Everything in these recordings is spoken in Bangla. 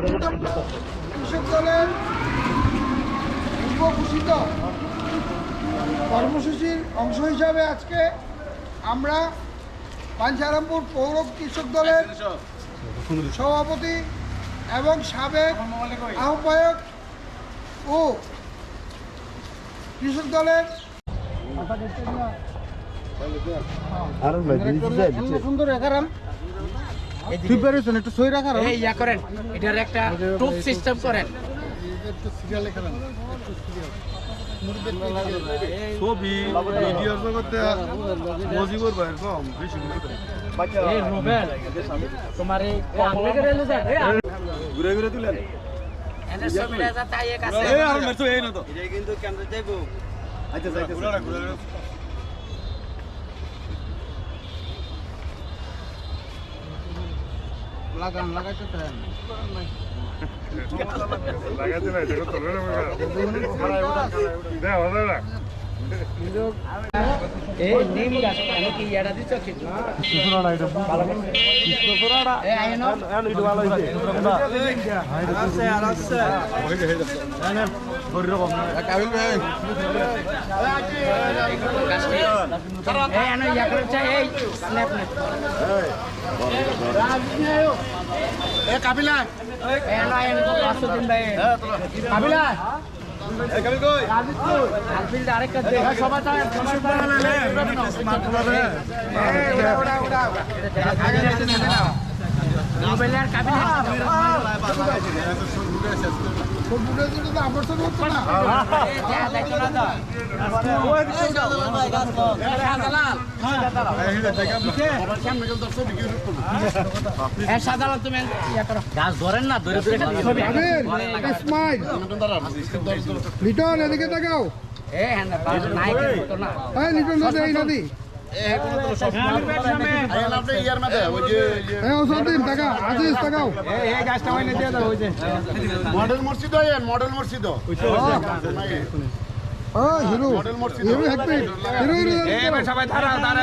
কৃষক দলের পূর্ব ঘোষিত কর্মসূচির অংশ হিসাবে আজকে আমরা পাঞ্চারামপুর পৌর কৃষক দলের সভাপতি এবং সাবেক আহ্বায়ক ও কৃষক দলের সুন্দর একারাম তুই পেরেছেন একটু সই রাখার এই ইয়া করেন। এটার একটা টুপ সিস্টেম করেন। ছবি ভিডিওর জগতে মজিবর ভাইয়ের কম বেশি ঘুরে ঘুরে তুলেন এনে ছবিটা যা তাই এক আছে। এই আর মেরছো এই না তো। কিন্তু কেন্দ্র যাইব আচ্ছা ঘুরে ঘুরে লাগান লাগাইতে চান লাগাতে না এটা তো লড়ে না এই নিম গাছ কেন কি ইয়াটা দিছ কি ভালো। এই আছে আর আছে এই আনো ইয়া চাই এই স্ন্যাপ নে এ এই আনো আইনো পাঁচশো দিন ভাই কাবিলা এই কাবিল কই আলবিল আরেক কাজ দে সবাই চায় মোবাইলের কাবিলা সবুজের জন্য তো আমার সাথে হচ্ছে না দেয়া দেখো না তো হ্যাঁ সাধারণ তুমি ইয়া করো গাছ ধরেন না ধরে ধরে লিটন এদিকে তাকাও। এ হ্যাঁ লিটন নদী। মডেল মসজিদ মডেল মসজিদ সবাই ধারা ধারা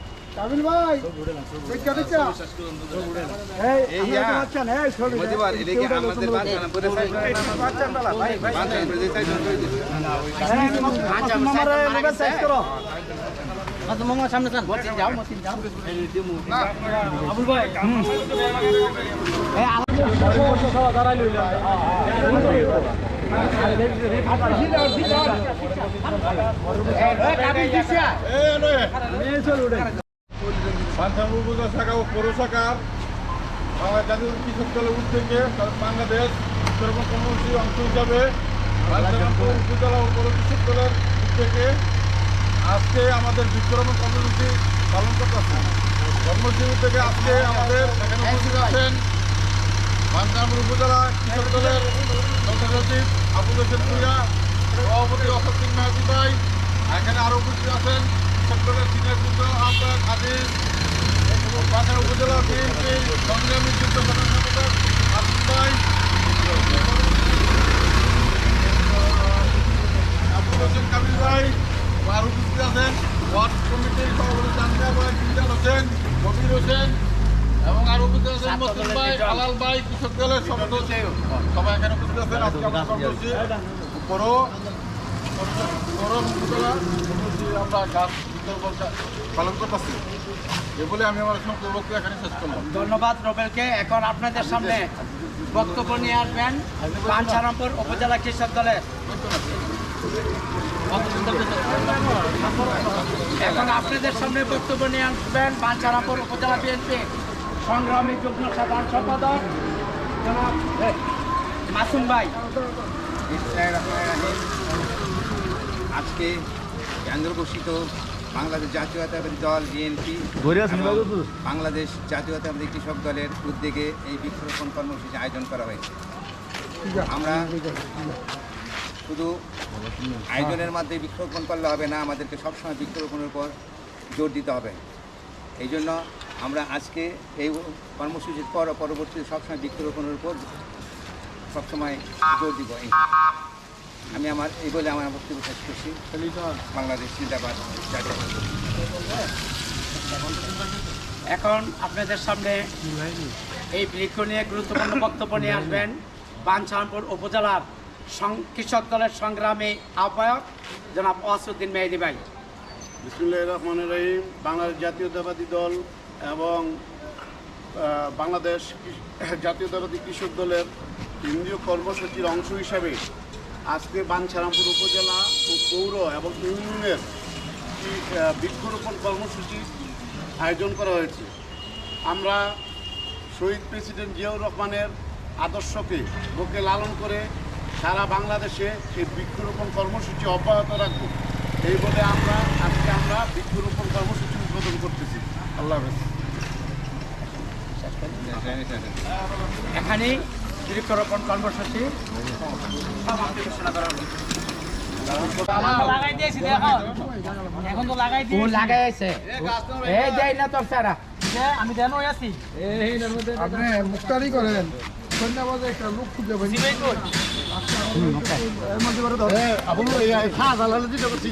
এই সাইডে তো উড়ান এই আন্ডার টেবিল মা ইয়া দেখি গেলে কাবিল বেরেন তো উড়ান কাবিল ভাই দেখা দেখা এই ইয়া। মজিবার এদিকে আমাদের পুরো সাইড বাচ্চা ডালা ভাই বাচ্চা পুরো সাইড আচ্ছা মামারে মোবাইল সাইজ করো আচ্ছা মামা সামনে চান মসজিদ যাও মসজিদ যাও আবুল ভাই এই বাঞ্ছার উপজেলা শাখা ও পৌর শাখার বাংলা জাতীয় কৃষক দলের উদ্যোগে বাংলাদেশ উত্তরবঙ্গ কর্মসূচির অংশ হিসাবে উপজেলা ও পৌর কৃষক দলের উদ্যোগে আজকে আমাদের বৃক্ষরোপণ কর্মসূচি পালন করতেছে কর্মসূচি উদ্যোগে আজকে আমাদের এখানে উপস্থিত আছেন বাঞ্ছারামপুর উপজেলা কৃষক দলের সচিব আবুল হোসেন ভুইয়া, সভাপতি অশোক সিং মেহাজি ভাই, এখানে আরও উপস্থিত আছেন কৃষক দলের সিনিয়র আহ্বায়ক আজিজ বাজার উপজেলা বিএনপি সংগ্রামী যুদ্ধ সাধারণ সম্পাদক আবুল হোসেন কাবিল ভাই আর আছেন। ওয়ার্ড কমিটির সভাপতি চান্দিয়া ভাই জিন্দাল হোসেন কবির হোসেন এবং আর উপস্থিত আছেন মসিদ ভাই আলাল ভাই কৃষক দলের সদস্য সবাই এখানে উপস্থিত আছেন। আজকে আমরা কর্মসূচি বড়। বড় আমরা গাছ পালন করতেছি। এ বলে আমি আমার বক্তব্য এখানে শেষ করলাম। ধন্যবাদ রবেলকে এখন আপনাদের সামনে বক্তব্য নিয়ে আসবেন পাঞ্চারামপুর উপজেলা কৃষক দলের। এখন আপনাদের সামনে বক্তব্য নিয়ে আসবেন পাঞ্চারামপুর উপজেলা বিএনপি সংগ্রামী যুগ্ম সাধারণ সম্পাদক জনাব মাসুম ভাই। আজকে কেন্দ্র ঘোষিত বাংলাদেশ জাতীয়তাবাদী দল বিএনপি বাংলাদেশ জাতীয়তাবাদী কৃষক দলের উদ্যোগে এই বৃক্ষরোপণ কর্মসূচি আয়োজন করা হয়েছে। আমরা শুধু আয়োজনের মাধ্যমে বৃক্ষরোপণ করলে হবে না আমাদেরকে সবসময় বৃক্ষরোপণের উপর জোর দিতে হবে। এই জন্য আমরা আজকে এই কর্মসূচির পর পরবর্তীতে সবসময় বৃক্ষরোপণের উপর সবসময় জোর দিব এই- আমি আমার, এই বলে আমার বক্তব্য শেষ করছি। বাংলাদেশ জিন্দাবাদ এখন আপনাদের সামনে এই বৃক্ষ নিয়ে গুরুত্বপূর্ণ বক্তব্য নিয়ে আসবেন। বাঞ্ছানপুর উপজেলার কৃষক দলের সংগ্রামে আহ্বায়ক জনাব ওয়াসুদ্দিন মেহেদি ভাই। বিসমুল্লাহ রহমান রহিম। বাংলাদেশ জাতীয়তাবাদী দল এবং বাংলাদেশ জাতীয়তাবাদী কৃষক দলের কেন্দ্রীয় কর্মসূচির অংশ হিসাবে আজকে বাঞ্ছারামপুর উপজেলা ও পৌর এবং ইউনিয়নের বৃক্ষরোপণ কর্মসূচি আয়োজন করা হয়েছে। আমরা শহীদ প্রেসিডেন্ট জিয়াউর রহমানের আদর্শকে বুকে লালন করে সারা বাংলাদেশে এই বৃক্ষরোপণ কর্মসূচি অব্যাহত রাখব। এই বলে আমরা, আজকে আমরা বৃক্ষরোপণ কর্মসূচি উদ্বোধন করতেছি। আল্লাহ হাফেজ। এখানেই বৃক্ষরোপণ কর্মসূচি ঘোষণা করা হলো লাগাই দিয়েছি দেখো এখন তো লাগাই ও দিয়েছি লাগাই আছে এই দেয় না তোর সারা। যে আমি দেন হয়ে আছি। আপনি মুক্তারি করেন। সন্ধ্যাবাজে একটা লোক খুঁজে পাই এর মধ্যে খাওয়া জ্বালালে দিতে পারছি